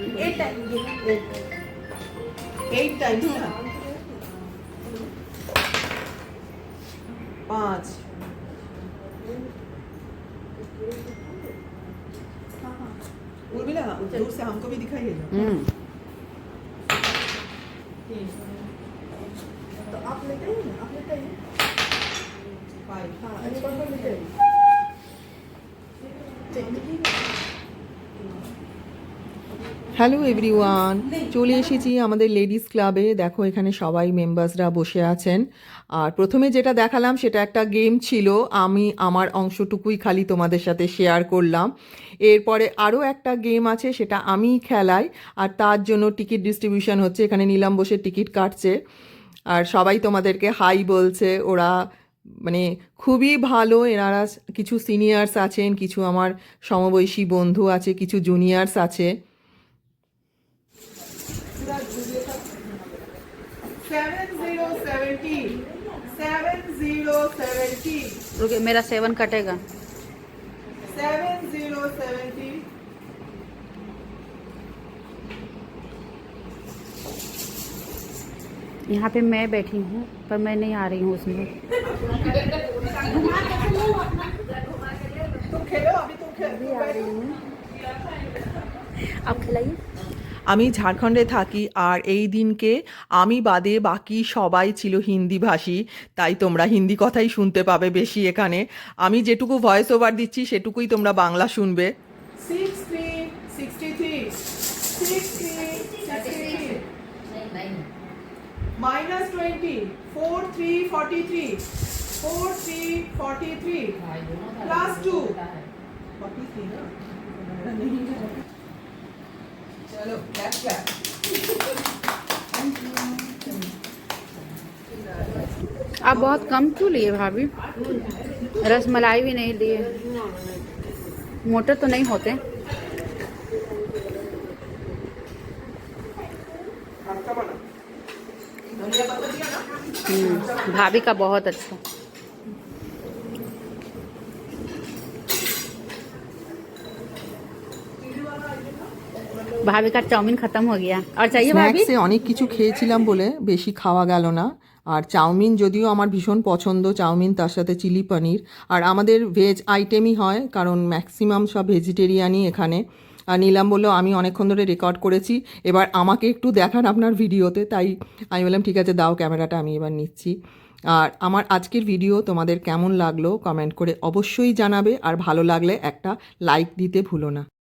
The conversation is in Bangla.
पाँच उर्मिला दूर से हमको भी दिखाई है हम्म। तो आप लेते हैं आप लेते हैं फाइव हाँ लेते अच्छा, अच्छा, अच्छा। हैं হ্যালো এভরিওয়ান চলে এসেছি আমাদের লেডিস ক্লাবে দেখো এখানে সবাই মেম্বার্সরা বসে আছেন আর প্রথমে যেটা দেখালাম সেটা একটা গেম ছিল আমি আমার অংশটুকুই খালি তোমাদের সাথে শেয়ার করলাম এরপরে আরও একটা গেম আছে সেটা আমি খেলাই আর তার জন্য টিকিট ডিস্ট্রিবিউশন হচ্ছে এখানে নিলাম বসে টিকিট কাটছে আর সবাই তোমাদেরকে হাই বলছে ওরা মানে খুবই ভালো এনারা কিছু সিনিয়র্স আছেন কিছু আমার সমবয়সী বন্ধু আছে কিছু জুনিয়র্স আছে रुके मेरा सेवन कटेगा सेवन जीरो यहाँ पे मैं बैठी हूँ पर मैं नहीं आ रही हूँ उसमें अब खिलाइए আমি ঝাড়খণ্ডে থাকি আর এই দিনকে আমি বাদে বাকি সবাই ছিল হিন্দিভাষী তাই তোমরা হিন্দি কথাই শুনতে পাবে বেশি এখানে আমি যেটুকু ভয়েস ওভার দিচ্ছি সেটুকুই তোমরা বাংলা শুনবে चलो क्लैप क्लैप आप बहुत कम क्यों लिए भाभी रस मलाई भी नहीं लिए मोटे तो नहीं होते हम्म, भाभी का बहुत अच्छा भाभी का चाउमीन खत्म हो गया और चाहिए অনেক কিছু খেয়েছিলাম বলে বেশি খাওয়া গেল না আর চাউমিন যদিও আমার ভীষণ পছন্দ চাউমিন তার সাথে চিলি পনির আর আমাদের ভেজ আইটেমই হয় কারণ ম্যাক্সিমাম সব ভেজিটেরিয়ানই এখানে আর নিলাম বললো আমি অনেকক্ষণ ধরে রেকর্ড করেছি এবার আমাকে একটু দেখান আপনার ভিডিওতে তাই আমি বললাম ঠিক আছে দাও ক্যামেরাটা আমি এবার নিচ্ছি আর আমার আজকের ভিডিও তোমাদের কেমন লাগলো কমেন্ট করে অবশ্যই জানাবে আর ভালো লাগলে একটা লাইক দিতে ভুলো না